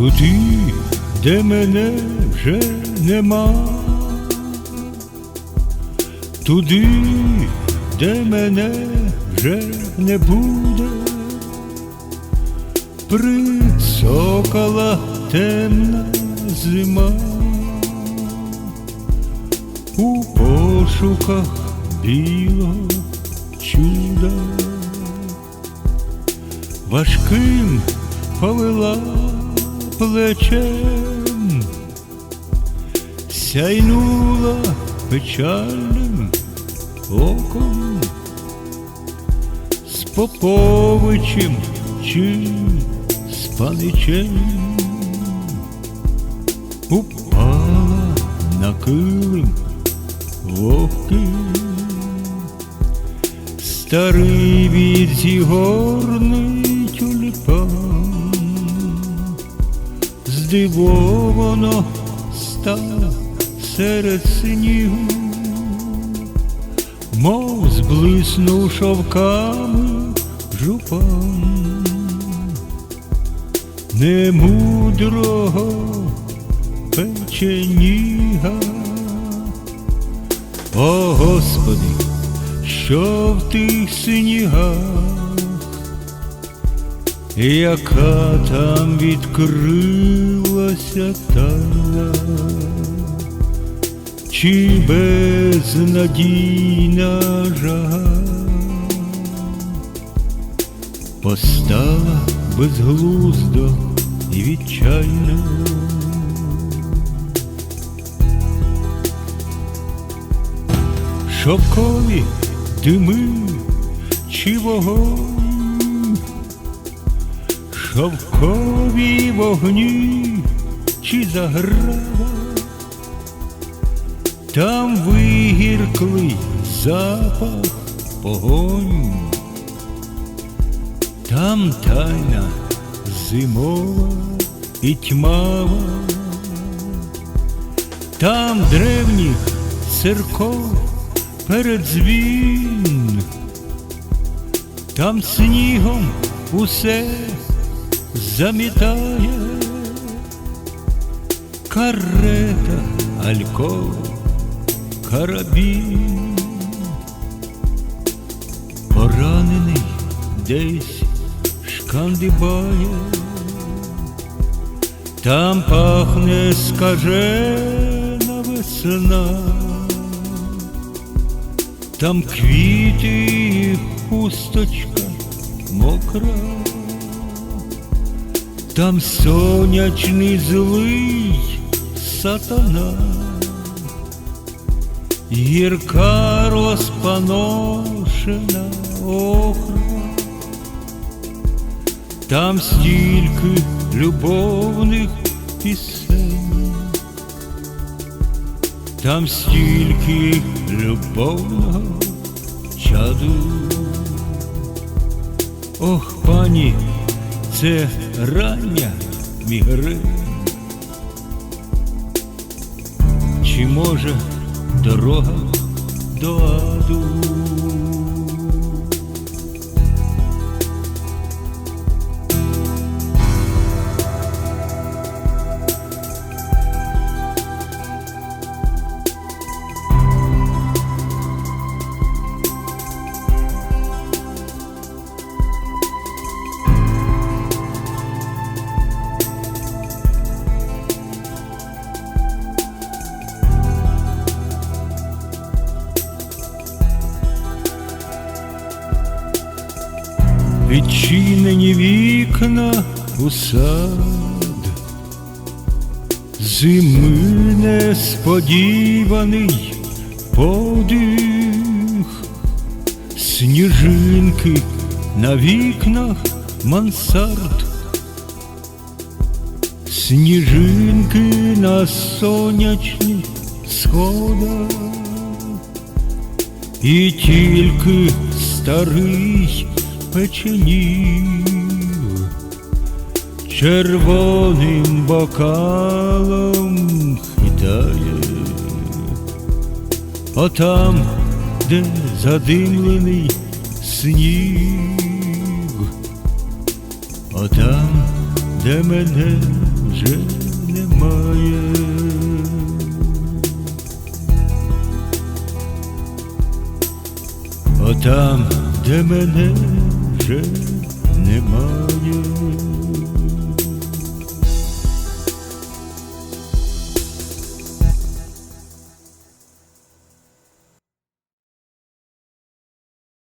туди, де мене вже нема, туди, де мене вже не буде, прицокала темна зима, у пошуках білого чуда важким повела плечем, сяйнула печальним оком, з Поповичем чи з паничем. Упала на килим вогкий старий від зігорний здивовано став серед снігу, мов зблиснув шовками жупан, немудрого печеніга. О Господи, що в тих снігах, яка там відкрилася тайна, чи безнадійна жага? Постала безглуздо і відчайно. Шовкові дими чи вогонь, шовкові вогні чи заграва, там вигірклий запах погонь, там тайна зимова і тьмава, там древніх церков передзвін, там снігом усе замітає, карета, альков, карабін, поранений десь шкандибає, там пахне скажена весна. Там квіти і хусточка мокра, там сонячний злий сатана, гірка розпаношена охра, там стільки любовних пісень. Там стільки любовного чаду. Ох, пані, Це рання мігри, Чи може дорога до аду? Відчинені вікна у сад, зими несподіваний подих, сніжинки на вікнах мансард, сніжинки на сонячних сходах, і тільки старий печенів червоним бокалом хитає, отам, де задимлений сніг, отам, де мене вже немає. Отам, де мене вже немає.